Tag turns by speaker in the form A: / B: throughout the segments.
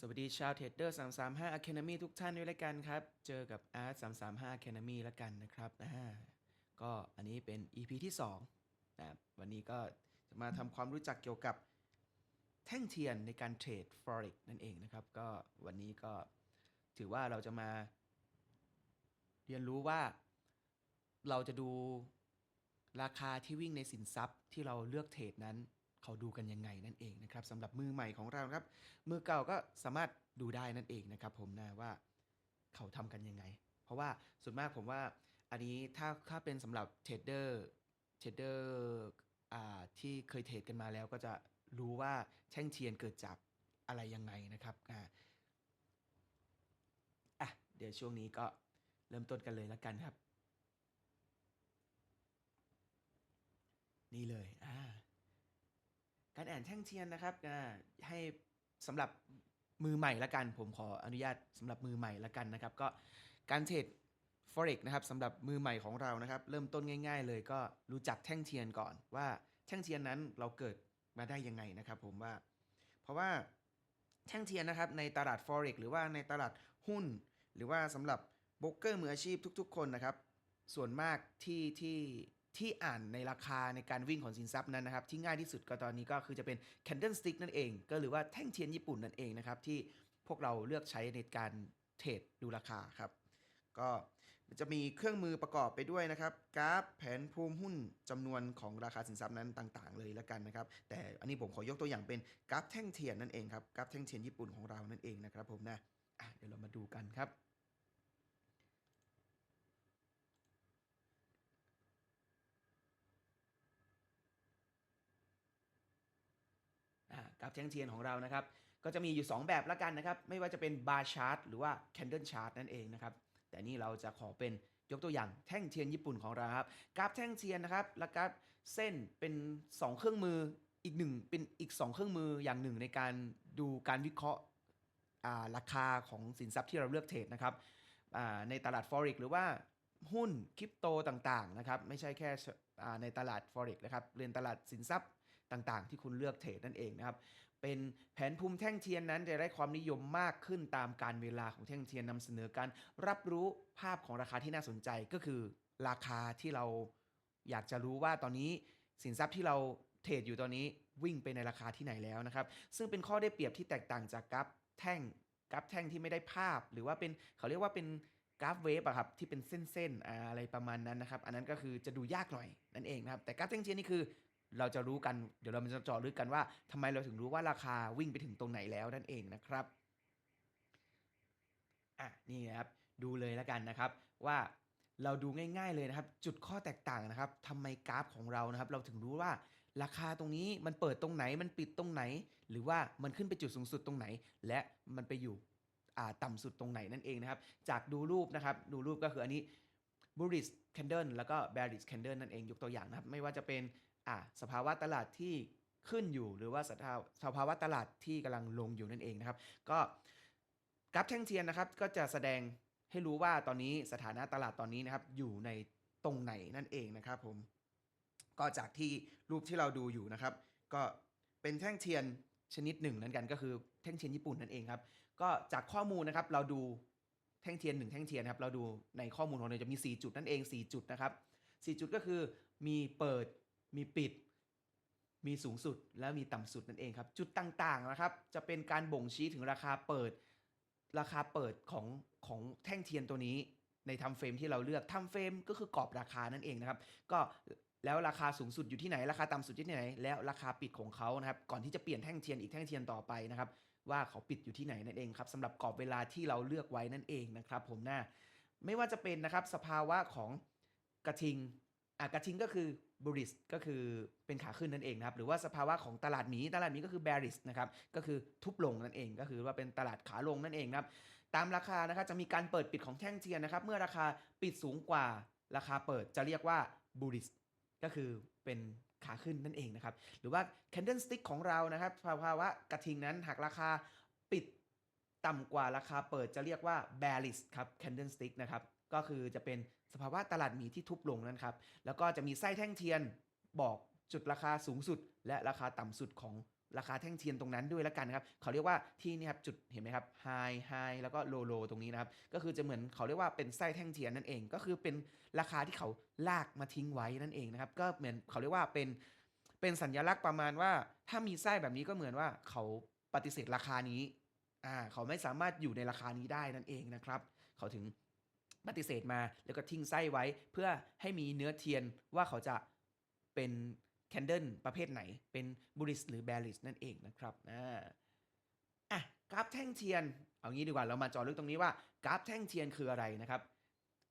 A: สวัสดีชาวเทรดเดอร์335 Academy ทุกท่านด้วยแล้วกันครับ เจอกับ Art 335 Academy แล้วกันนะครับอ่าก็อันนี้เป็น EP ที่2นะครับวันนี้ก็จะมาทำความรู้จักเกี่ยวกับแท่งเทียนในการเทรด Forex นั่นเองนะครับ ก็วันนี้ก็ถือว่าเราจะมาเรียนรู้ว่าเราจะดูราคาที่วิ่งในสินทรัพย์ที่เราเลือกเทรดนั้น เขาดูกันยังไงนั่นเองนะครับสำหรับมือใหม่ของเราครับ มือเก่าก็สามารถดูได้นั่นเองนะครับ ผมนะว่าเขาทำกันยังไง เพราะว่าส่วนมากผมว่าอันนี้ถ้าถ้าเป็นสำหรับเทรดเดอร์เทรดเดอร์อ่าที่เคยเทรดกันมาแล้วก็จะรู้ว่าแท่งเทียนเกิดจากอะไรยังไงนะครับอ่าอะเดี๋ยวช่วงนี้ก็เริ่มต้นกันเลยแล้วกันครับ นี่เลยอ่า การอ่านแท่งเทียนนะครับให้สำหรับมือใหม่ละกัน ผมขออนุญาตสำหรับมือใหม่ละกันนะครับ ก็การเทรด forex นะครับสำหรับมือใหม่ของเรานะครับ เริ่มต้นง่าย ๆ เลยก็รู้จักแท่งเทียนก่อน ว่าแท่งเทียนนั้นเราเกิดมาได้ยังไงนะครับ ผมว่า เพราะว่าแท่งเทียนนะครับในตลาด forex หรือว่าในตลาดหุ้น หรือว่าสำหรับโบรกเกอร์มืออาชีพทุก ๆ คนนะครับ ส่วนมากที่ที่ ที่อ่านในราคาในการวิ่งของสินทรัพย์นั้นนะครับ ที่ง่ายที่สุดก็ตอนนี้ก็คือจะเป็น candlestick นั่นเอง ก็หรือว่าแท่งเทียนญี่ปุ่นนั่นเองนะครับ ที่พวกเราเลือกใช้ในการเทรดดูราคาครับ ก็จะมีเครื่องมือประกอบไปด้วยนะครับ กราฟแผนภูมิหุ้นจำนวนของราคาสินทรัพย์นั้นต่างๆ เลยละกันนะครับ แต่อันนี้ผมขอยกตัวอย่างเป็นกราฟแท่งเทียนนั่นเองครับกราฟแท่งเทียนญี่ปุ่นของเรานั่นเองนะครับผมนะะเดี๋ยวเรามาดูกันครับ กราฟแท่งเทียนของเรานะครับ ก็จะมีอยู่ 2 แบบละกันนะครับ ไม่ว่าจะเป็นบาร์ชาร์ตหรือว่าแคนเดิลชาร์ตนั่นเองนะครับ แต่นี่เราจะขอเป็นยกตัวอย่างแท่งเทียนญี่ปุ่นของเราครับ กราฟแท่งเทียนนะครับ และกราฟเส้นเป็น 2 เครื่องมืออีกหนึ่งเป็นอีก 2 เครื่องมืออย่างหนึ่งในการดูการวิเคราะห์าราคาของสินทรัพย์ที่เราเลือกเทรดนะครับในตลาด forex หรือว่าหุ้นคริปโตต่างๆนะครับ ไม่ใช่แค่ในตลาด forex นะครับเรียนตลาดสินทรัพย์ ต่างๆ ที่คุณเลือกเทรดนั่นเองนะครับ เป็นแผนภูมิแท่งเทียนนั้นจะได้ความนิยมมากขึ้นตามการเวลาของแท่งเทียนนำเสนอการรับรู้ภาพของราคาที่น่าสนใจก็คือ ราคาที่เราอยากจะรู้ว่าตอนนี้สินทรัพย์ที่เราเทรดอยู่ตอนนี้วิ่งไปในราคาที่ไหนแล้วนะครับ ซึ่งเป็นข้อได้เปรียบที่แตกต่างจากกราฟแท่งกราฟแท่งที่ไม่ได้ภาพ หรือว่าเป็นเขาเรียกว่าเป็นกราฟเวฟอะครับที่เป็นเส้นๆอ่าอะไรประมาณนั้นนะครับ อันนั้นก็คือจะดูยากหน่อยนั่นเองนะครับ แต่กราฟแท่งเทียนนี่คือ เราจะรู้กันเดี๋ยวเราจะเจาะลึกกันว่าทำไมเราถึงรู้ว่าราคาวิ่งไปถึงตรงไหนแล้วนั่นเองนะครับอะนี่นะครับดูเลยแล้วกันนะครับว่าเราดูง่าย ๆเลยนะครับ จุดข้อแตกต่างนะครับทำไมกราฟของเรานะครับ เราถึงรู้ว่าราคาตรงนี้มันเปิดตรงไหนมันปิดตรงไหน หรือว่ามันขึ้นไปจุดสูงสุดตรงไหน และมันไปอยู่อ่าต่ำสุดตรงไหนนั่นเองนะครับ จากดูรูปนะครับ ดูรูปก็คืออันนี้ bullish candle แล้วก็ bearish candle นั่นเองยกตัวอย่างนะครับ ไม่ว่าจะเป็น อ่าสภาวะตลาดที่ขึ้นอยู่หรือว่าสภาวะตลาดที่กำลังลงอยู่นั่นเองนะครับ ก็กราฟแท่งเทียนนะครับ ก็จะแสดงให้รู้ว่าตอนนี้สถานะตลาดตอนนี้นะครับ อยู่ในตรงไหนนั่นเองนะครับผมก็จากที่รูปที่เราดูอยู่นะครับ ก็เป็นแท่งเทียนชนิดหนึ่งนั่นกันก็คือแท่งเทียนญี่ปุ่นนั่นเองครับ ก็จากข้อมูลนะครับเราดูแท่งเทียนหนึ่งแท่งเทียนครับเราดูในข้อมูลของเราจะมี 4 จุดนั่นเอง 4 จุดนะครับ4จุดก็คือมีเปิด มีปิด มีสูงสุดและมีต่ำสุดนั่นเองครับ จุดต่างๆนะครับ จะเป็นการบ่งชี้ถึงราคาเปิด ราคาเปิดของของแท่งเทียนตัวนี้ ในทำเฟรมที่เราเลือกทำเฟรมก็คือกรอบราคานั่นเองนะครับ ก็แล้วราคาสูงสุดอยู่ที่ไหน ราคาต่ำสุดอยู่ที่ไหน แล้วราคาปิดของเขานะครับก่อนที่จะเปลี่ยนแท่งเทียนอีกแท่งเทียนต่อไปนะครับว่าเขาปิดอยู่ที่ไหนนั่นเองครับสำหรับกรอบเวลาที่เราเลือกไว้นั่นเองนะครับ ผมหน้าไม่ว่าจะเป็นนะครับสภาวะของกระทิงอะกระทิงก็คือ bullish ก็คือเป็นขาขึ้นนั่นเองนะครับ หรือว่าสภาวะของตลาดหมีตลาดหมีก็คือ bearish นะครับก็คือทุบลงนั่นเอง ก็คือว่าเป็นตลาดขาลงนั่นเองนะครับตามราคานะครับจะมีการเปิดปิดของแท่งเทียนนะครับ เมื่อราคาปิดสูงกว่าราคาเปิดจะเรียกว่า bullish ก็คือเป็นขาขึ้นนั่นเองนะครับ หรือว่า candlestick ของเรานะครับสภาวะกระทิงนั้นหากราคาปิดต่ำกว่าราคาเปิดจะเรียกว่า bearish ครับ candlestick นะครับ ก็คือจะเป็นสภาวะตลาดหมีที่ทุบลงนั่นครับ แล้วก็จะมีไส้แท่งเทียนบอกจุดราคาสูงสุด และราคาต่ำสุดของราคาแท่งเทียนตรงนั้นด้วยแล้วกันครับ เขาเรียกว่าที่นี่ครับจุดเห็นไหมครับ high high แล้วก็ low low ตรงนี้นะครับ ก็คือจะเหมือนเขาเรียกว่าเป็นไส้แท่งเทียนนั่นเอง ก็คือเป็นราคาที่เขาลากมาทิ้งไว้นั่นเองนะครับ ก็เหมือนเขาเรียกว่าเป็นเป็นสัญลักษณ์ประมาณว่า ถ้ามีไส้แบบนี้ก็เหมือนว่าเขาปฏิเสธราคานี้ อ่า เขาไม่สามารถอยู่ในราคานี้ได้นั่นเองนะครับ เขาถึง ปฏิเสธมาแล้วก็ทิ้งไส้ไว้ เพื่อให้มีเนื้อเทียนว่าเขาจะเป็นแคนเดิลประเภทไหน เป็นบูริสหรือแบริสนั่นเองนะครับอ่าอะกราฟแท่งเทียน เอางี้ดีกว่าเรามาจอลึกตรงนี้ว่ากราฟแท่งเทียนคืออะไรนะครับ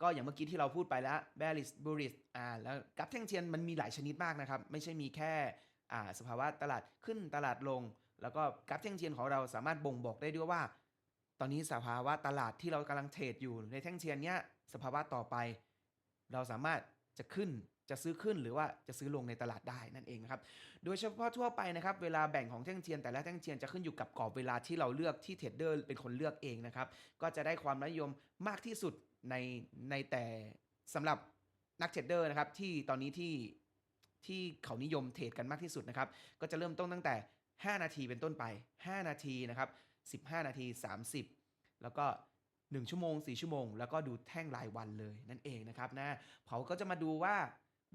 A: ก็อย่างเมื่อกี้ที่เราพูดไปแล้วแบริสบูริสอ่าแล้วกราฟแท่งเทียนมันมีหลายชนิดมากนะครับ ไม่ใช่มีแค่อ่าสภาวะตลาดขึ้นตลาดลง แล้วก็กราฟแท่งเทียนของเราสามารถบ่งบอกได้ด้วยว่า ตอนนี้สภาวะตลาดที่เรากำลังเทรดอยู่ในแท่งเทียนเนี้ยสภาวะต่อไป เราสามารถจะขึ้นจะซื้อขึ้นหรือว่าจะซื้อลงในตลาดได้นั่นเองนะครับ โดยเฉพาะทั่วไปนะครับ เวลาแบ่งของแท่งเทียนแต่ละแท่งเทียนจะขึ้นอยู่กับกรอบเวลาที่เราเลือกที่เทรดเดอร์เป็นคนเลือกเองนะครับ ก็จะได้ความนิยมมากที่สุดในในแต่สำหรับนักเทรดเดอร์นะครับที่ตอนนี้ที่ที่เขานิยมเทรดกันมากที่สุดนะครับ ก็จะเริ่มต้นตั้งแต่ 5 นาทีเป็นต้นไป 5 นาทีนะครับ 15 นาที 30 แล้วก็ 1 ชั่วโมง 4 ชั่วโมง แล้วก็ดูแท่งรายวันเลยนั่นเองนะครับนะเขาก็จะมาดูว่า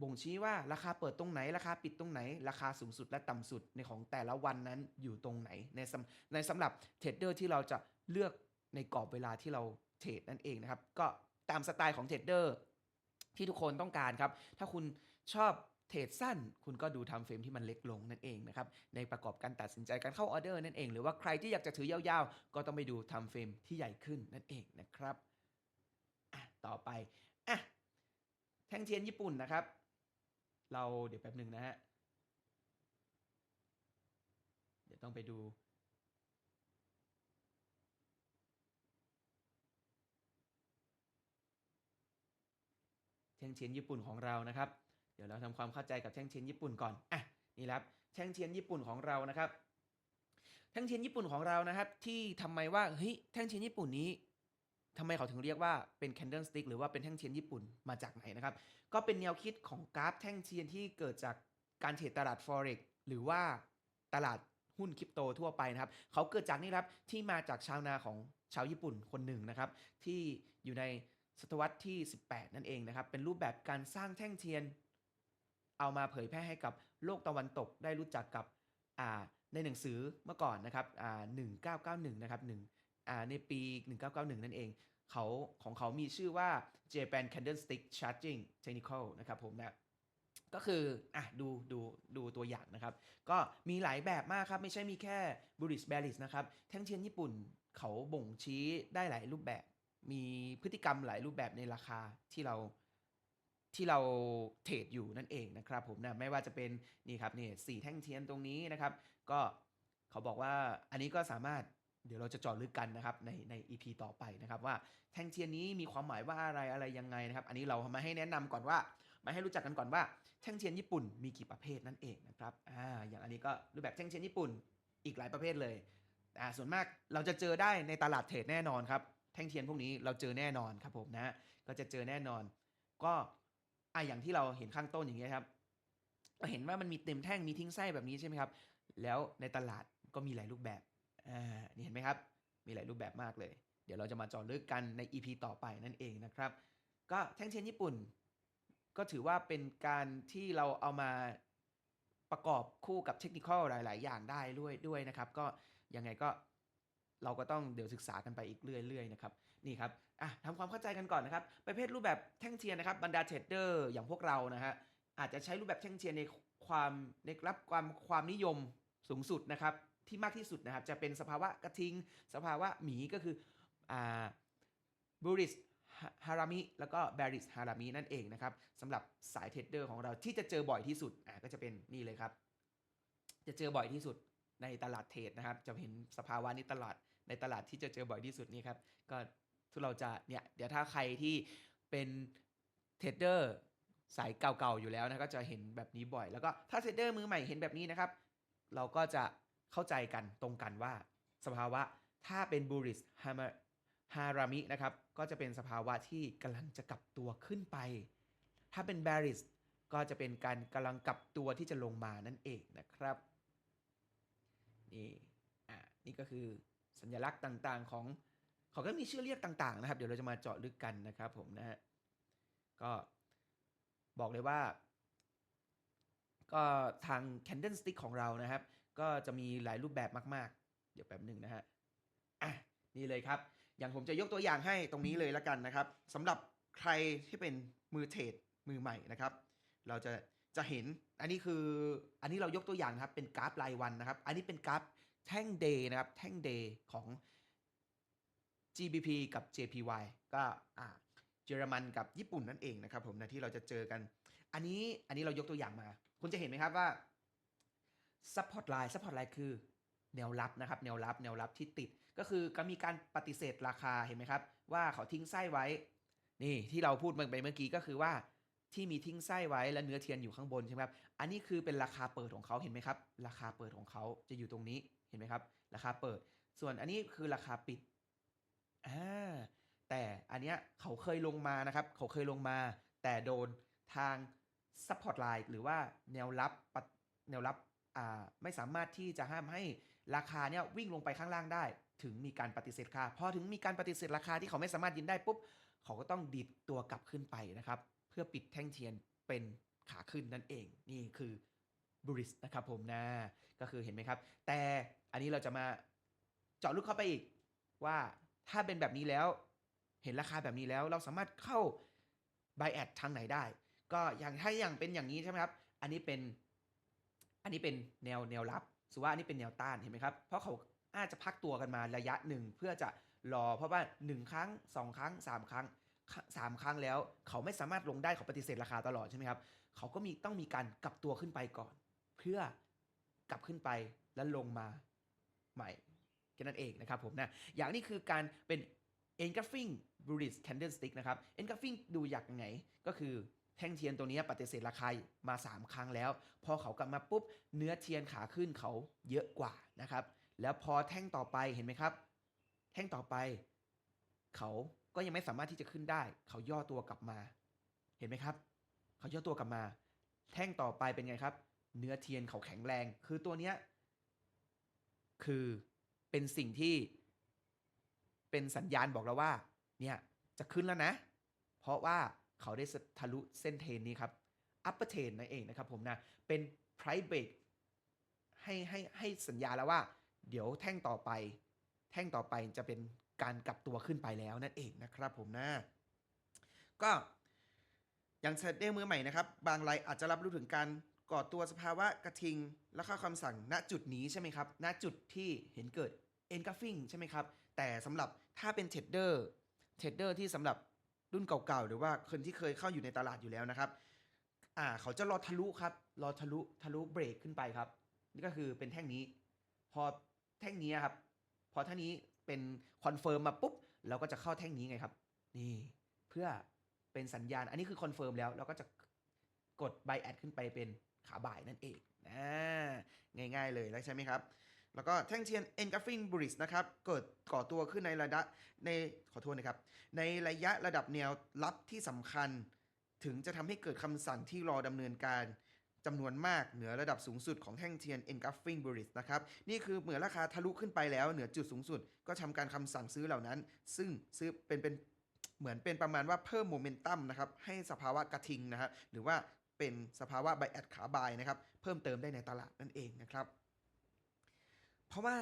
A: บ่งชี้ว่าราคาเปิดตรงไหน ราคาปิดตรงไหน ราคาสูงสุดและต่ำสุดในของแต่ละวันนั้นอยู่ตรงไหน ในสำในสำหรับเทรดเดอร์ที่เราจะเลือกในกรอบเวลาที่เราเทรดนั่นเองนะครับ ก็ตามสไตล์ของเทรดเดอร์ที่ทุกคนต้องการครับ ถ้าคุณชอบ เทรดสั้น คุณก็ดูทำเฟรมที่มันเล็กลงนั่นเองนะครับในประกอบการตัดสินใจการเข้าออเดอร์นั่นเอง หรือว่าใครที่อยากจะถือยาวๆ ก็ต้องไปดูทำเฟรมที่ใหญ่ขึ้นนั่นเองนะครับอะต่อไปอะแท่งเทียนญี่ปุ่นนะครับ เราเดี๋ยวแป๊บหนึ่งนะฮะเดี๋ยวต้องไปดูแท่งเทียนญี่ปุ่นของเรานะครับ เดี๋ยวเราทำความเข้าใจกับแท่งเทียนญี่ปุ่นก่อนอะนี่ครับแท่งเทียนญี่ปุ่นของเรานะครับแท่งเทียนญี่ปุ่นของเรานะครับ ที่ทำไมว่าเฮ้ยแท่งเทียนญี่ปุ่นนี้ทำไมเขาถึงเรียกว่าเป็น candle stick หรือว่าเป็นแท่งเทียนญี่ปุ่นมาจากไหนนะครับ ก็เป็นแนวคิดของกราฟแท่งเทียนที่เกิดจากการเทรดตลาด forex หรือว่าตลาดหุ้นคริปโตทั่วไปนะครับ เขาเกิดจากนี่ครับที่มาจากชาวนาของชาวญี่ปุ่นคนหนึ่งนะครับ ที่อยู่ในศตวรรษที่ 18 นั่นเองนะครับ เป็นรูปแบบการสร้างแท่งเทียน เอามาเผยแพร่ให้กับโลกตะวันตกได้รู้จักกับในหนังสือเมื่อก่อนนะครับอ่า1991นะครับ1อ่าในปี 1991 นั่นเองเขาของเขามีชื่อว่า Japan Candlestick Charging Technical นะครับผมนะก็คืออะดูดูดูตัวอย่างนะครับ ก็มีหลายแบบมากครับ ไม่ใช่มีแค่ bullish bearish นะครับแท่งเทียนญี่ปุ่นเขาบ่งชี้ได้หลายรูปแบบ มีพฤติกรรมหลายรูปแบบในราคาที่เรา ที่เราเทรดอยู่นั่นเองนะครับผมนะไม่ว่าจะเป็นนี่ครับนี่สี่แท่งเทียนตรงนี้นะครับ ก็เขาบอกว่าอันนี้ก็สามารถเดี๋ยวเราจะเจาะลึกกันนะครับในใน EP ต่อไปนะครับว่าแท่งเทียนนี้มีความหมายว่าอะไรอะไรยังไงนะครับ อันนี้เรามาให้แนะนำก่อนว่า มาให้รู้จักกันก่อนว่าแท่งเทียนญี่ปุ่นมีกี่ประเภทนั่นเองนะครับอ่าอย่างอันนี้ก็รูปแบบแท่งเทียนญี่ปุ่นอีกหลายประเภทเลยอ่าส่วนมากเราจะเจอได้ในตลาดเทรดแน่นอนครับแท่งเทียนพวกนี้เราเจอแน่นอนครับผมนะก็จะเจอแน่นอน ก็ อ่าอย่างที่เราเห็นข้างต้นอย่างเงี้ยครับเราเห็นว่ามันมีเต็มแท่งมีทิ้งไส้แบบนี้ใช่ไหมครับ แล้วในตลาดก็มีหลายรูปแบบอ่านี่เห็นไหมครับ มีหลายรูปแบบมากเลย เดี๋ยวเราจะมาจาะลึกกันใน EP ต่อไปนั่นเองนะครับ ก็แท่งเทียนญี่ปุ่น ก็ถือว่าเป็นการที่เราเอามาประกอบคู่กับเทคนิคหลาย ๆ อย่างได้ด้วยด้วยนะครับ ก็ยังไงก็ เราก็ต้องเดี๋ยวศึกษากันไปอีกเรื่อยๆนะครับนี่ครับอะทำความเข้าใจกันก่อนนะครับประเภทรูปแบบแท่งเทียนนะครับบรรดาเทรดเดอร์อย่างพวกเรานะฮะอาจจะใช้รูปแบบแท่งเทียนในความในรับความความนิยมสูงสุดนะครับที่มากที่สุดนะครับจะเป็นสภาวะกระทิง สภาวะหมีก็คืออ่าบูริสฮารามิแล้วก็แบริสฮารามินั่นเองนะครับสำหรับสายเทรดเดอร์ของเราที่จะเจอบ่อยที่สุดอ่าก็จะเป็นนี่เลยครับ จะเจอบ่อยที่สุดในตลาดเทรดนะครับ จะเห็นสภาวะนี้ตลาด ในตลาดที่จะเจอบ่อยที่สุดนี่ครับ ก็ทุกเราจะเนี่ยเดี๋ยวถ้าใครที่เป็นเทรดเดอร์สายเก่าๆอยู่แล้วนะก็จะเห็นแบบนี้บ่อย แล้วก็ถ้าเทรดเดอร์มือใหม่เห็นแบบนี้นะครับ เราก็จะเข้าใจกันตรงกันว่าสภาวะถ้าเป็นบูริสฮามาฮารามินะครับก็จะเป็นสภาวะที่กำลังจะกลับตัวขึ้นไป ถ้าเป็นแบริสก็จะเป็นการกำลังกลับตัวที่จะลงมานั่นเองนะครับ นี่ อ่า นี่ก็คือ สัญลักษณ์ต่างๆ ของเขาก็มีชื่อเรียกต่าง ๆ นะครับ เดี๋ยวเราจะมาเจาะลึกกันนะครับผมนะฮะก็บอกเลยว่า ก็ทาง Candle Stick ของเรานะครับ ก็จะมีหลายรูปแบบมาก ๆ เดี๋ยวแป๊บหนึ่งนะฮะอะนี่เลยครับ อย่างผมจะยกตัวอย่างให้ตรงนี้เลยแล้วกันนะครับสำหรับใครที่เป็นมือเทรดมือใหม่นะครับ เราจะจะเห็นอันนี้คืออันนี้เรายกตัวอย่างนะครับเป็นกราฟรายวันนะครับ อันนี้เป็นกราฟ แท่งเดย์นะครับ แท่งเดย์ของ GBP กับ JPY ก็อ่าเยอรมันกับญี่ปุ่นนั่นเองนะครับผมนะที่เราจะเจอกัน อันนี้อันนี้เรายกตัวอย่างมา คุณจะเห็นไหมครับว่า support line support line คือแนวรับนะครับ แนวรับแนวรับที่ติดก็คือก็มีการปฏิเสธราคาเห็นไหมครับ ว่าเขาทิ้งไส้ไว้ นี่ที่เราพูดไปเมื่อกี้ก็คือว่าที่มีทิ้งไส้ไว้และเนื้อเทียนอยู่ข้างบนใช่ไหมครับ อันนี้คือเป็นราคาเปิดของเขาเห็นไหมครับ ราคาเปิดของเขาจะอยู่ตรงนี้เห็นไหมครับ ราคาเปิด ส่วนอันนี้คือราคาปิดอ่าแต่อันเนี้ยเขาเคยลงมานะครับ เขาเคยลงมา แต่โดนทาง support line หรือว่าแนวรับปะแนวรับอ่าไม่สามารถที่จะห้ามให้ราคาเนี่ยวิ่งลงไปข้างล่างได้ ถึงมีการปฏิเสธราคาพอถึงมีการปฏิเสธราคาที่เขาไม่สามารถยืนได้ปุ๊บเขาก็ต้องดีดตัวกลับขึ้นไปนะครับ เพื่อปิดแท่งเทียนเป็น ขาขึ้นนั่นเองนี่คือบูริสนะครับผมนะก็คือเห็นไหมครับ แต่อันนี้เราจะมาเจาะลึกเข้าไปอีกว่าถ้าเป็นแบบนี้แล้ว เห็นราคาแบบนี้แล้วเราสามารถเข้า buy at ทางไหนได้ ก็อย่างถ้าอย่างเป็นอย่างนี้ใช่ไหมครับ อันนี้เป็น อันนี้เป็นแนวแนวรับสุว่าอันนี้เป็นแนวต้านเห็นไหมครับ เพราะเขาอาจจะพักตัวกันมาระยะหนึ่งเพื่อจะรอเพราะว่า 1 ครั้ง 2 ครั้ง 3 ครั้งสามครั้งแล้ว เขาไม่สามารถลงได้เขาปฏิเสธราคาตลอดใช่ไหมครับ เขาก็มีต้องมีการกลับตัวขึ้นไปก่อน เพื่อกลับขึ้นไปแล้วลงมาใหม่แค่นั้นเองนะครับผมนะอย่างนี้คือการเป็น engulfing bullish candlestick นะครับ engulfing ดูอยางไงก็คือแท่งเทียนตัวนี้ปฏิเสธราคามา 3 ครั้งแล้ว พอเขากลับมาปุ๊บ เนื้อเทียนขาขึ้นเขาเยอะกว่านะครับ แล้วพอแท่งต่อไปเห็นไหมครับ แท่งต่อไป เขาก็ยังไม่สามารถที่จะขึ้นได้ เขาย่อตัวกลับมา เห็นไหมครับ เขาย่อตัวกลับมา แท่งต่อไปเป็นไงครับ เนื้อเทียนเขาแข็งแรง คือตัวเนี้ยคือเป็นสิ่งที่เป็นสัญญาณบอกเราว่า เนี่ยจะขึ้นแล้วนะ เพราะว่าเขาได้ทะลุเส้นเทนนี้ครับ upper t r a n นั่นเองนะครับผมนะ เป็น price break ให้ให้ให้สัญญาแล้วว่า เดี๋ยวแท่งต่อไป แท่งต่อไปจะเป็นการกลับตัวขึ้นไปแล้วนั่นเองนะครับผมนะ ก็ อย่างเทรดเดอร์มือใหม่นะครับ บางรายอาจจะรับรู้ถึงการก่อตัวสภาวะกระทิง และค่าคำสั่งณจุดนี้ใช่ไหมครับ ณจุดที่เห็นเกิด engulfing ใช่ไหมครับ แต่สำหรับถ้าเป็นเทรดเดอร์เทรดเดอร์ที่สำหรับรุ่นเก่าๆ หรือว่าคนที่เคยเข้าอยู่ในตลาดอยู่แล้วนะครับ อ่าเขาจะรอทะลุครับ รอทะลุทะลุเบรกขึ้นไปครับ นี่ก็คือเป็นแท่งนี้ พอแท่งนี้ครับ พอท่านี้เป็นคอนเฟิร์มมาปุ๊บ เราก็จะเข้าแท่งนี้ไงครับ นี่เพื่อ เป็นสัญญาณ อันนี้คือคอนเฟิร์มแล้ว เราก็จะกด buy at ขึ้นไปเป็นขาบ่ายนั่นเองนะง่ายๆเลยแล้วใช่ไหมครับ แล้วก็แท่งเทียน engulfing bullish นะครับเกิดก่อตัวขึ้นในระดับในขอโทษนะครับ ในระยะระดับแนวรับที่สำคัญ ถึงจะทำให้เกิดคำสั่งที่รอดำเนินการจำนวนมากเหนือระดับสูงสุดของแท่งเทียน engulfing bullish นะครับ นี่คือเหมือนราคาทะลุขึ้นไปแล้วเหนือจุดสูงสุด ก็ทำการคำสั่งซื้อเหล่านั้น ซึ่งซื้อเป็นเป็น เหมือนเป็นประมาณว่าเพิ่มโมเมนตัมนะครับให้สภาวะกระทิงนะครับหรือว่าเป็นสภาวะไบแอดขาบายนะครับเพิ่มเติมได้ในตลาดนั่นเองนะครับ เพราะว่า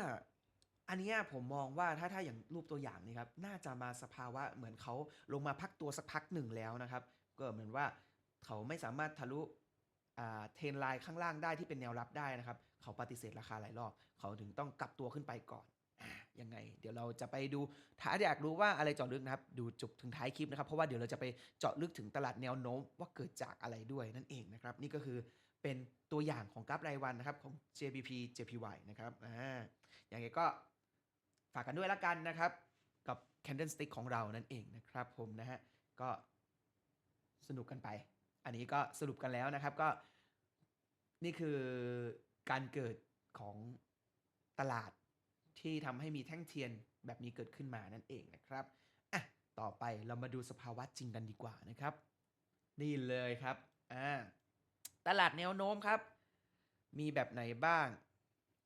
A: อันนี้ผมมองว่าถ้าถ้าอย่างรูปตัวอย่างนี้ครับน่าจะมาสภาวะเหมือนเขาลงมาพักตัวสักพักหนึ่งแล้วนะครับ ก็เหมือนว่าเขาไม่สามารถทะลุเทรนไลน์ข้างล่างได้ที่เป็นแนวรับได้นะครับ เขาปฏิเสธราคาหลายรอบ เขาถึงต้องกลับตัวขึ้นไปก่อน เดี๋ยวเราจะไปดูถ้าอยากรู้ว่าอะไรเจาะลึกนะครับ ดูจบถึงท้ายคลิปนะครับ เพราะว่าเดี๋ยวเราจะไปเจาะลึกถึงตลาดแนวโน้มว่าเกิดจากอะไรด้วยนั่นเองนะครับ นี่ก็คือเป็นตัวอย่างของกราฟรายวันนะครับของ JPP JPY นะครับอ่าอย่างไรก็ฝากกันด้วยละกันนะครับ กับ Candlestick ของเรานั่นเองนะครับ ผมนะฮะก็สนุกกันไป อันนี้ก็สรุปกันแล้วนะครับก็นี่คือการเกิดของตลาด ที่ทำให้มีแท่งเทียนแบบนี้เกิดขึ้นมานั่นเองนะครับอะต่อไปเรามาดูสภาวะจริงกันดีกว่านะครับ นี่เลยครับอ่าตลาดแนวโน้มครับ มีแบบไหนบ้าง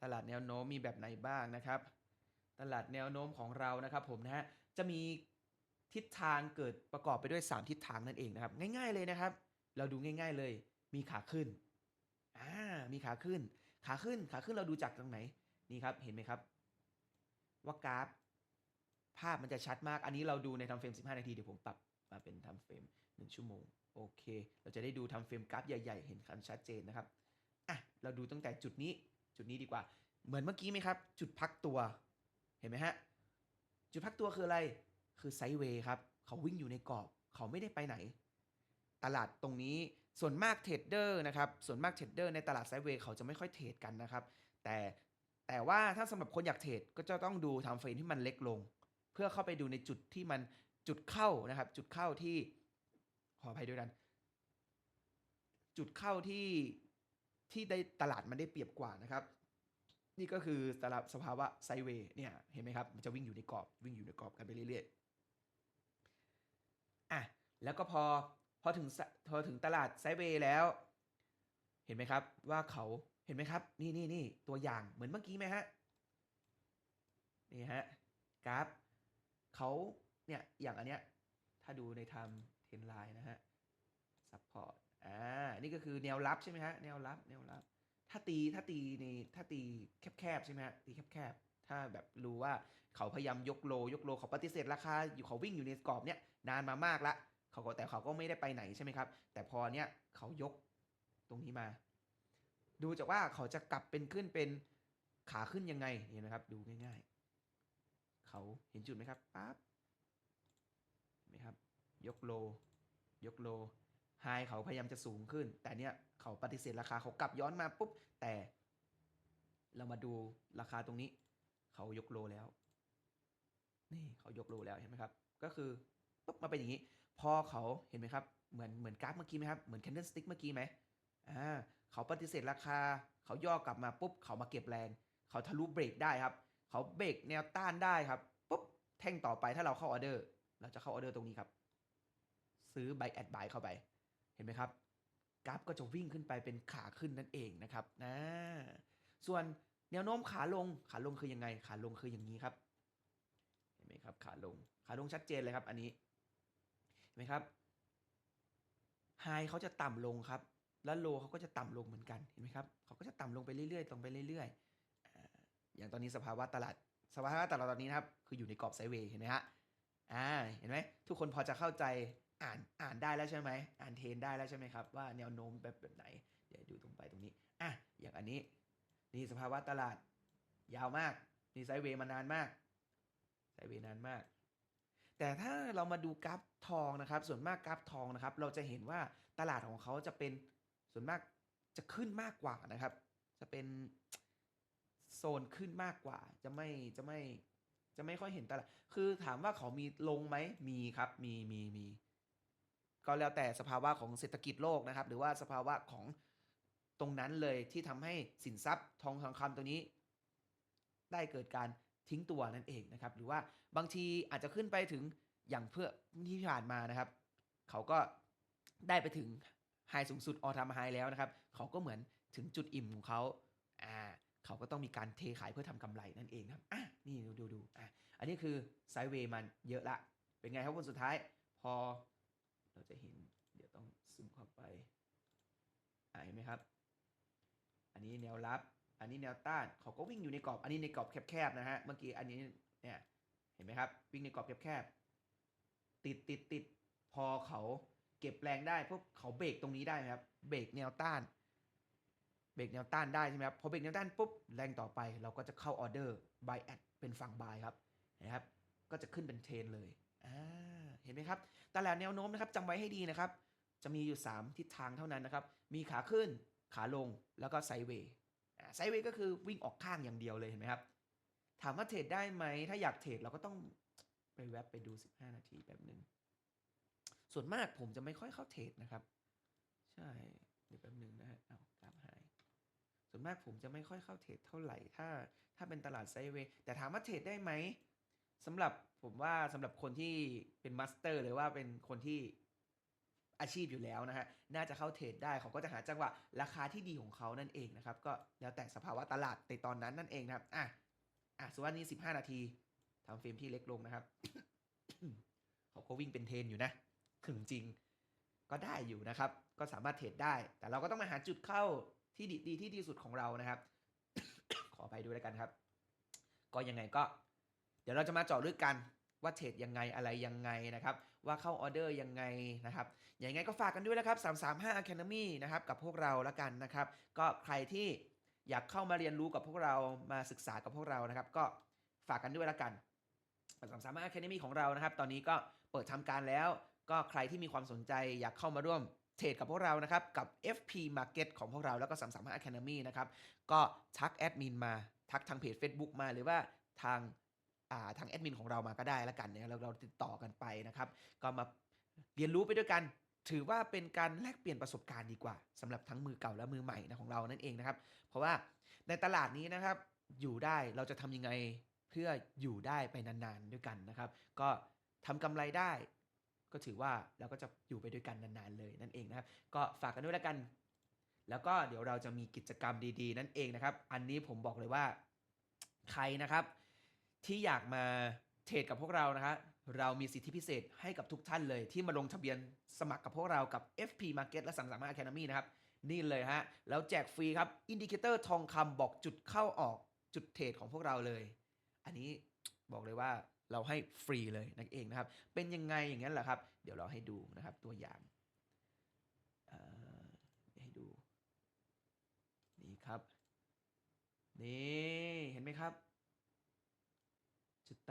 A: ตลาดแนวโน้มมีแบบไหนบ้างนะครับ ตลาดแนวโน้มของเรานะครับผมนะฮะจะมีทิศทางเกิดประกอบไปด้วย 3 ทิศทางนั่นเองนะครับ ง่ายๆเลยนะครับ เราดูง่าย ๆเลย มีขาขึ้นอ่ามีขาขึ้น ขาขึ้นขาขึ้นเราดูจากตรงไหนนี่ครับเห็นไหมครับ ว่ากราฟ ภาพมันจะชัดมาก อันนี้เราดูในทำเฟรม 15 นาที เดี๋ยวผมปรับมาเป็นทำเฟรม 1 ชั่วโมง โอเค เราจะได้ดูทำเฟรมกราฟใหญ่ๆ เห็นคันชัดเจนนะครับ อะ เราดูตั้งแต่จุดนี้ จุดนี้ดีกว่า เหมือนเมื่อกี้ไหมครับ จุดพักตัว เห็นไหมฮะ จุดพักตัวคืออะไร คือไซด์เวย์ครับ เขาวิ่งอยู่ในกรอบ เขาไม่ได้ไปไหน ตลาดตรงนี้ ส่วนมากเทรดเดอร์นะครับ ส่วนมากเทรดเดอร์ในตลาดไซด์เวย์เขาจะไม่ค่อยเทรดกันนะครับ แต่ แต่ว่าถ้าสำหรับคนอยากเทรดก็จะต้องดูทม์เฟรมที่มันเล็กลง เพื่อเข้าไปดูในจุดที่มันจุดเข้านะครับ จุดเข้าที่ขออภัยด้วยกัน จุดเข้าที่ที่ได้ตลาดมันได้เปรียบกว่านะครับ นี่ก็คือสภาสภาวะไซเวย์เนี่ยเห็นไหมครับ มันจะวิ่งอยู่ในกรอบวิ่งอยู่ในกรอบกันไปเรื่อยๆอะแล้วก็พอพอถึงพอถึงตลาดไซเวย์แล้ว เห็นไหมครับว่าเขา เห็นไหมครับ นี่นี่นี่ตัวอย่างเหมือนเมื่อกี้ไหมฮะนี่ฮะกราฟเขาเนี่ยอย่างอันเนี้ยถ้าดูในทำเทนไลน์นะฮะซัพพอร์ตอ่านี่ก็คือแนวรับใช่ไหมฮะแนวรับแนวรับ ถ้าตีถ้าตีในถ้าตีแคบๆใช่ไหมฮะตีแคบๆถ้าแบบรู้ว่าเขาพยายามยกโล ยกโลเขาปฏิเสธราคาอยู่เขาวิ่งอยู่ในกรอบเนี้ยนานมามากละเขาก็แต่เขาก็ไม่ได้ไปไหนใช่ไหมครับ แต่พอเนี้ยเขายกตรงนี้มา ดูจากว่าเขาจะกลับเป็นขึ้นเป็นขาขึ้นยังไงเห็นไหมครับ ดูง่าย ๆ เขาเห็นจุดไหมครับปั๊บเห็นไหมครับ ยกโล ยกโลไฮเขาพยายามจะสูงขึ้น แต่เนี้ยเขาปฏิเสธราคาเขากลับย้อนมาปุ๊บแต่ เรามาดูราคาตรงนี้ เขายกโลแล้ว นี่เขายกโลแล้วเห็นไหมครับ ก็คือปุ๊บมาเป็นอย่างนี้ พอเขาเห็นไหมครับเหมือนเหมือนกราฟเมื่อกี้ไหมครับเหมือนแคนเดลสติ๊กเมื่อกี้ไหมอ่า เขาปฏิเสธราคา เขาย่อกลับมาปุ๊บเขามาเก็บแรงเขาทะลุเบรกได้ครับ เขาเบรกแนวต้านได้ครับปุ๊บแท่งต่อไปถ้าเราเข้าออเดอร์ เราจะเข้าออเดอร์ตรงนี้ครับ ซื้อ buy at buy เข้าไป เห็นไหมครับกราฟก็จะวิ่งขึ้นไปเป็นขาขึ้นนั่นเองนะครับนะส่วนแนวโน้มขาลงขาลงคือยังไง ขาลงคืออย่างนี้ครับ เห็นไหมครับ ขาลง ขาลงชัดเจนเลยครับ อันนี้ เห็นไหมครับไฮเขาจะต่ำลงครับ แล้วโลเขาก็จะต่ำลงเหมือนกันเห็นไหมครับเขาก็จะต่ำลงไปเรื่อยๆตรงไปเรื่อยๆอย่างตอนนี้สภาวะตลาดสภาวะตลาดตอนนี้นะครับคืออยู่ในกรอบไซเวย์เห็นไหมฮะอ่าเห็นไหมทุกคนพอจะเข้าใจอ่านอ่านได้แล้วใช่ไหมอ่านเทรนได้แล้วใช่ไหมครับว่าแนวโน้มแบบแบบไหน เดี๋ยวดูตรงไปตรงนี้อะอย่างอันนี้นี่สภาวะตลาดยาวมากนี่ไซเวย์มานานมากไซเวย์นานมาก แต่ถ้าเรามาดูกราฟทองนะครับ ส่วนมากกราฟทองนะครับ เราจะเห็นว่าตลาดของเขาจะเป็น ส่วนมากจะขึ้นมากกว่านะครับ จะเป็นโซนขึ้นมากกว่า จะไม่จะไม่จะไม่ค่อยเห็นตลาดคือถามว่าเขามีลงไหมมีครับ มีมีมีก็แล้วแต่สภาวะของเศรษฐกิจโลกนะครับ หรือว่าสภาวะของตรงนั้นเลยที่ทำให้สินทรัพย์ทองคำคำตัวนี้ ได้เกิดการทิ้งตัวนั่นเองนะครับ หรือว่าบางทีอาจจะขึ้นไปถึงอย่างเพื่อที่ผ่านมานะครับ เขาก็ได้ไปถึง ไฮสูงสุดออทามไฮแล้วนะครับเขาก็เหมือนถึงจุดอิ่มของเขาอ่าเขาก็ต้องมีการเทขายเพื่อทำกำไรนั่นเองครับอะนี่ดูดูดูอะอันนี้คือไซด์เวย์มันเยอะละ เป็นไงครับคนสุดท้ายพอเราจะเห็นเดี๋ยวต้องซูมเข้าไปอ่าเห็นไหมครับ อันนี้แนวรับ อันนี้แนวต้านเขาก็วิ่งอยู่ในกรอบ อันนี้ในกรอบแคบๆนะฮะเมื่อกี้อันนี้เนี่ยเห็นไหมครับ วิ่งในกรอบแคบๆติดติดติดพอเขา เก็บแรงได้ปุ๊บเขาเบรกตรงนี้ได้ไหมครับ เบรกแนวต้าน เบรกแนวต้านได้ใช่ไหมครับ พอเบรกแนวต้านปุ๊บแรงต่อไปเราก็จะเข้าออเดอร์ buy at เป็นฝั่ง buy ครับนะครับ ก็จะขึ้นเป็นเทรนเลยอ่าเห็นไหมครับตลาดแนวโน้มนะครับจำไว้ให้ดีนะครับ จะมีอยู่ 3 ทิศทางเท่านั้นนะครับ มีขาขึ้นขาลงแล้วก็ไซเวย์ไซเวย์ก็คือวิ่งออกข้างอย่างเดียวเลยเห็นไหมครับ ถามว่าเทรดได้ไหม ถ้าอยากเทรดเราก็ต้องไปแวบไปดู 15 นาทีแบบหนึ่ง ส่วนมากผมจะไม่ค่อยเข้าเทรดนะครับ ใช่เดี๋ยวแป๊บนึงนะฮะเอากราฟหาย ส่วนมากผมจะไม่ค่อยเข้าเทรดเท่าไหร่ถ้า ถ้าเป็นตลาดไซเวย์แต่ถามว่าเทรดได้ไหมสำหรับผมว่าสำหรับคนที่เป็นมาสเตอร์หรือว่าเป็นคนที่อาชีพอยู่แล้วนะฮะ น่าจะเข้าเทรดได้ เขาก็จะหาจังหวะราคาที่ดีของเขานั่นเองนะครับ ก็แล้วแต่สภาวะตลาดในตอนนั้นนั่นเองนะครับ อะ อะสมมติว่านี่15 นาทีทำเฟรมที่เล็กลงนะครับ เขาก็วิ่งเป็นเทรนอยู่นะ ถึงจริง ก็ได้อยู่นะครับ ก็สามารถเทรดได้ แต่เราก็ต้องมาหาจุดเข้าที่ดีดที่ดีสุดของเรานะครับ ขอไปด้วยแล้วกันครับ ก็ยังไงก็ เดี๋ยวเราจะมาเจาะลึกกันว่าเทรดยังไงอะไรยังไงนะครับ ว่าเข้าออเดอร์ยังไงนะครับอย่างไงก็ฝากกันด้วยนะครับ 335 Academy นะครับกับพวกเราแล้วกันนะครับ ก็ใครที่อยากเข้ามาเรียนรู้กับพวกเรามาศึกษากับพวกเรานะครับ ก็ฝากกันด้วยแล้วกัน335 Academy ของเรานะครับ ตอนนี้ก็เปิดทำการแล้ว ก็ใครที่มีความสนใจอยากเข้ามาร่วมเทรดกับพวกเรานะครับ กับ FP Market ของพวกเราแล้วก็335 Academy นะครับ ก็ทักแอดมินมา ทักทางเพจ Facebook มาหรือว่าทางาทางแอดมินของเรามาก็ได้ล้วกันเนี่ยเราเราติดต่อกันไปนะครับ ก็มาเรียนรู้ไปด้วยกัน ถือว่าเป็นการแลกเปลี่ยนประสบการณ์ดีกว่าสำหรับทั้งมือเก่าและมือใหม่นะของเรานั่นเองนะครับ เพราะว่าในตลาดนี้นะครับอยู่ได้เราจะทำยังไงเพื่ออยู่ได้ไปนานๆด้วยกันนะครับ ก็ทำกำไรได้ ก็ถือว่าเราก็จะอยู่ไปด้วยกันนานๆเลยนั่นเองนะครับ ก็ฝากกันด้วยแล้วกัน แล้วก็เดี๋ยวเราจะมีกิจกรรมดีๆ นั่นเองนะครับ อันนี้ผมบอกเลยว่าใครนะครับ ที่อยากมาเทรดกับพวกเรานะครับเรามีสิทธิพิเศษให้กับทุกท่านเลย ที่มาลงทะเบียนสมัครกับพวกเรากับ FP Market และสังสามา Academy นะครับ นี่เลยฮะ แล้วแจกฟรีครับ อินดิเคเตอร์ทองคำบอกจุดเข้าออกจุดเทรดของพวกเราเลย อันนี้บอกเลยว่า เราให้ฟรีเลยนั่นเองนะครับ เป็นยังไงอย่างนั้นเหรอครับ เดี๋ยวเราให้ดูนะครับตัวอย่างให้ดู นี่ครับ นี่เห็นไหมครับ จุดต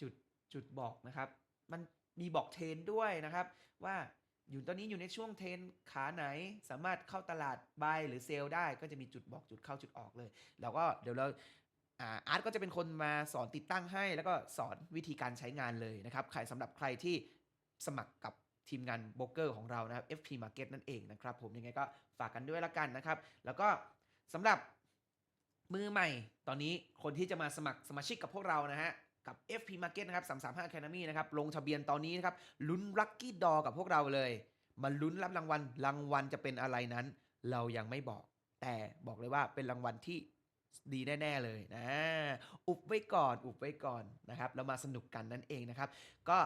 A: จุดจุดบอกนะครับ มันมีบอกเทรนด้วยนะครับ ว่าอยู่ตอนนี้อยู่ในช่วงเทรนขาไหนสามารถเข้าตลาดบายหรือเซลได้ ก็จะมีจุดบอกจุดเข้าจุดออกเลย แล้วก็เดี๋ยวเรา อาร์ตก็จะเป็นคนมาสอนติดตั้งให้ แล้วก็สอนวิธีการใช้งานเลยนะครับใครสำหรับใครที่สมัครกับทีมงานโบรกเกอร์ของเรานะครับ FP Market นั่นเองนะครับ ผมยังไงก็ฝากกันด้วยละกันนะครับ แล้วก็สำหรับมือใหม่ ตอนนี้คนที่จะมาสมัครสมาชิกกับพวกเรานะฮะกับ FP Market นะครับ335 Academy นะครับ ลงทะเบียนตอนนี้นะครับ ลุ้น Lucky d o กับพวกเราเลย มาลุ้นรับรางวัล รางวัลจะเป็นอะไรนั้น เรายังไม่บอก แต่บอกเลยว่าเป็นรางวัลที่ ดีแน่ๆเลยนะอุบไว้ก่อนอุบไว้ก่อนนะครับแล้วมาสนุกกันนั่นเองนะครับ ก็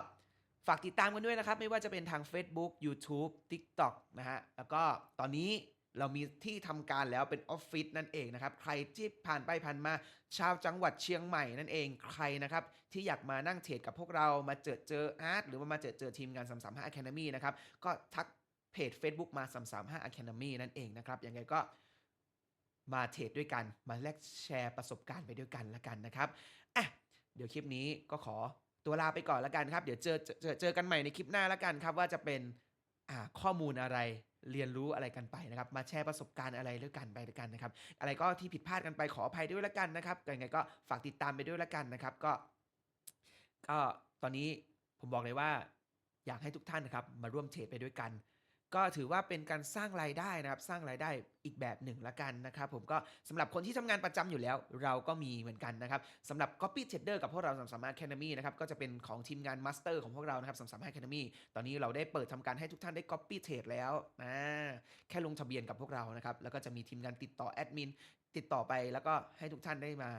A: ฝากติดตามกันด้วยนะครับ ไม่ว่าจะเป็นทาง Facebook YouTube TikTok นะฮะแล้วก็ตอนนี้เรามีที่ทำการแล้วเป็นออฟฟิศนั่นเองนะครับ ใครที่ผ่านไปผ่านมาชาวจังหวัดเชียงใหม่นั่นเองใครนะครับ ที่อยากมานั่งเทรดกับพวกเรามาเจอเจออาร์ตหรือว่ามาเจอเจอทีมงาน335 Academy นะครับ ก็ทักเพจ Facebook มา 335 Academy นั่นเองนะครับยังไงก็ มาเทรดด้วยกัน มาแลกแชร์ประสบการณ์ไปด้วยกันละกันนะครับอะเดี๋ยวคลิปนี้ก็ขอตัวลาไปก่อนละกันครับ เดี๋ยวเจอเจอเจอเจอกันใหม่ในคลิปหน้าละกันครับว่าจะเป็นอ่าข้อมูลอะไรเรียนรู้อะไรกันไปนะครับ มาแชร์ประสบการณ์อะไรด้วยกันไปด้วยกันนะครับ อะไรก็ที่ผิดพลาดกันไปขออภัยด้วยละกันนะครับยังไงก็ฝากติดตามไปด้วยละกันนะครับ ก็ ก็ตอนนี้ผมบอกเลยว่าอยากให้ทุกท่านนะครับ มาร่วมเทรดไปด้วยกัน ก็ถือว่าเป็นการสร้างรายได้นะครับ สร้างรายได้อีกแบบหนึ่งละกันนะครับ ผมก็สำหรับคนที่ทำงานประจำอยู่แล้ว เราก็มีเหมือนกันนะครับสำหรับ Copy Trader กับพวกเราสามารถ Academy นะครับก็จะเป็นของทีมงาน Master ของพวกเรานะครับสามารถ Academy ตอนนี้เราได้เปิดทำการให้ทุกท่านได้ Copy Trade แล้วนะแค่ลงทะเบียนกับพวกเรานะครับแล้วก็จะมีทีมงานติดต่อแอดมินติดต่อไปแล้วก็ให้ทุกท่านได้มา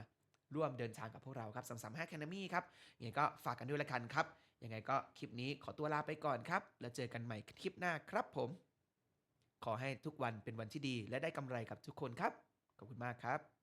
A: ร่วมเดินทางกับพวกเราครับ335 Academy ครับยังไงก็ฝากกันด้วยละกันครับ ยังไงก็คลิปนี้ขอตัวลาไปก่อนครับ แล้วเจอกันใหม่คลิปหน้าครับผม ขอให้ทุกวันเป็นวันที่ดีและได้กำไรกับทุกคนครับ ขอบคุณมากครับ